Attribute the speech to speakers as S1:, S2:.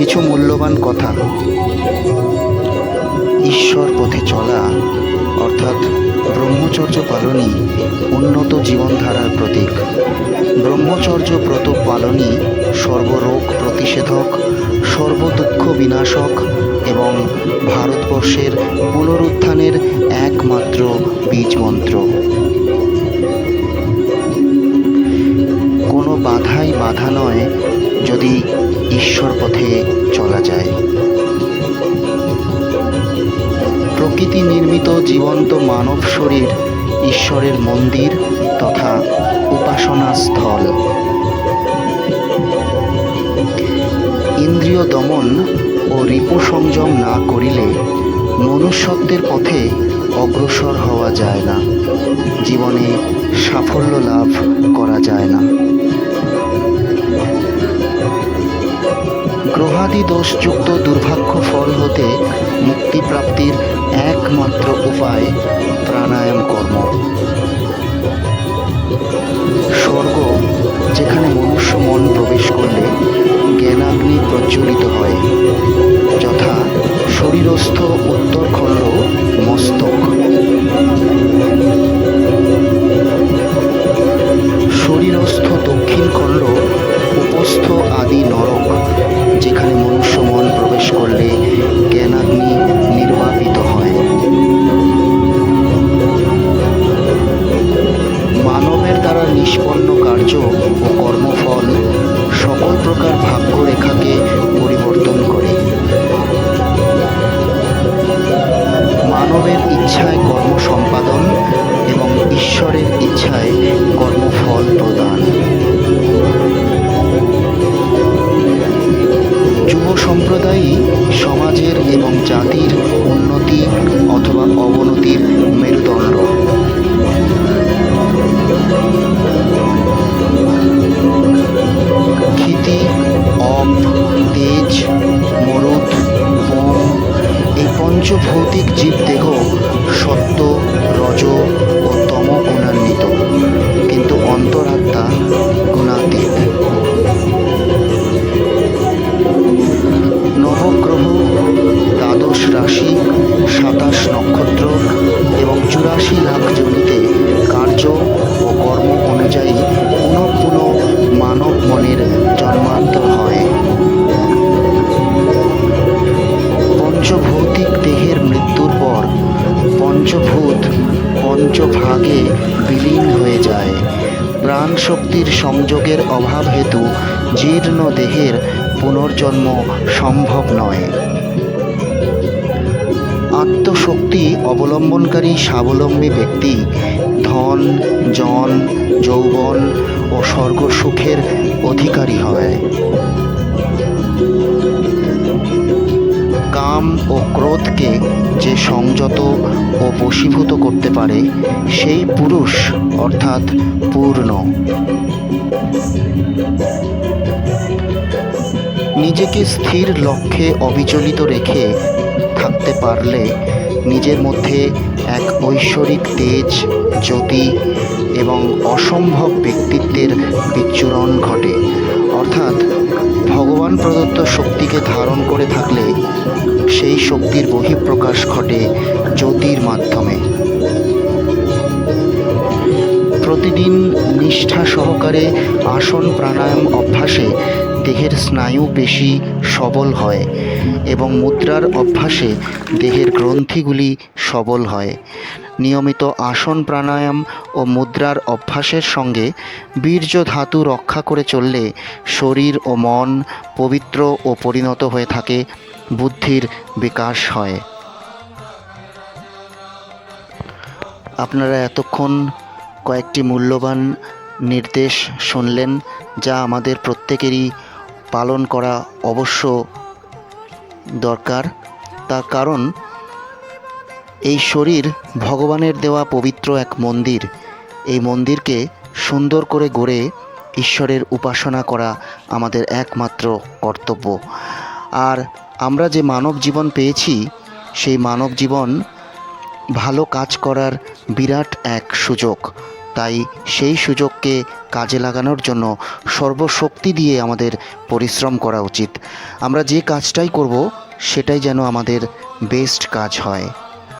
S1: কিছু মূল্যবান কথা। ঈশ্বর পথে চলা, অর্থাৎ ব্রহ্মচর্য পালনই উন্নত জীবনধারার প্রতীক। ব্রহ্মচর্য ব্রত পালনই সর্বরোগ প্রতিষেধক, সর্বদুঃখ বিনাশক এবং ভারতবর্ষের পুনরুত্থানের একমাত্র বীজ মন্ত্র কোনো বাধাই বাধা নয় যদি ঈশ্বর পথে চলা যায়। প্রকৃতি নির্মিত জীবন্ত মানব শরীর ঈশ্বরের মন্দির তথা উপাসনা স্থল। ইন্দ্রিয় দমন ও রিপু সংযম না করিলে মনুষ্যত্বের পথে অগ্রসর হওয়া যায় না। জীবনে সাফল্য লাভ করা যায় না। গ্রহাদি দোষযুক্ত দুর্ভাগ্য ফল হতে মুক্তিপ্রাপ্তির একমাত্র উপায় প্রাণায়াম কর্ম। স্বর্গ, যেখানে মনুষ্য মন প্রবেশ করলে জ্ঞানাগ্নি প্রজ্বলিত হয়, যথা শরীরস্থ উত্তরখণ্ড মস্তক। শরীরস্থ দক্ষিণ খণ্ড উপস্থ আদি নরক। যেখানে মনুষ্য মন প্রবেশ করলে জ্ঞানাগ্নি অবনতির মেরুদণ্ড ক্ষিতি অপ তেজ মরুদ এই পঞ্চভৌতিক জীবদেহ পঞ্চভাগে বিলীন হয়ে যায়। প্রাণ শক্তির সংযোগের অভাব হেতু জীর্ণ দেহের পুনর্জন্ম সম্ভব নয়। আত্মশক্তি অবলম্বনকারী স্বাবলম্বী ব্যক্তি ধন, জন, যৌবন ও স্বর্গসুখের অধিকারী হয়। কাম ও ক্রোধকে যে সংযত ও বশীভূত করতে পারে, সেই পুরুষ অর্থাৎ পূর্ণ। নিজেকে স্থির লক্ষ্যে অবিচলিত রেখে থাকতে পারলে নিজের মধ্যে এক ঐশ্বরিক তেজ, জ্যোতি এবং অসম্ভব ব্যক্তিত্বের বিচ্ছুরণ ঘটে। অর্থাৎ ভগবান প্রদত্ত শক্তিকে ধারণ করে থাকলে সেই শক্তির বহিঃপ্রকাশ ঘটে জ্যোতির মাধ্যমে। প্রতিদিন নিষ্ঠা সহকারে আসন প্রাণায়াম অভ্যাসে দেহের স্নায়ু পেশি সবল হয় এবং মুদ্রার অভ্যাসে দেহের গ্রন্থিগুলি সবল হয়। নিয়মিত আসন প্রাণায়াম ও মুদ্রার অভ্যাসের সঙ্গে বীর্য ধাতু রক্ষা করে চললে শরীর ও মন পবিত্র ও পরিণত হয়ে থাকে, বুদ্ধির বিকাশ হয়। আপনারা এতক্ষণ কয়েকটি মূল্যবান নির্দেশ শুনলেন যা আমাদের প্রত্যেকেরই পালন করা অবশ্য দরকার। তার কারণ এই শরীর ভগবানের দেওয়া পবিত্র এক মন্দির। এই মন্দিরকে সুন্দর করে গড়ে ঈশ্বরের উপাসনা করা আমাদের একমাত্র কর্তব্য। আর আমরা যে মানব জীবন পেয়েছি, সেই মানব জীবন ভালো কাজ করার বিরাট এক সুযোগ। তাই সেই সুযোগকে কাজে লাগানোর জন্য সর্বশক্তি দিয়ে আমাদের পরিশ্রম করা উচিত। আমরা যে কাজটাই করব, সেটাই যেন আমাদের বেস্ট কাজ হয়।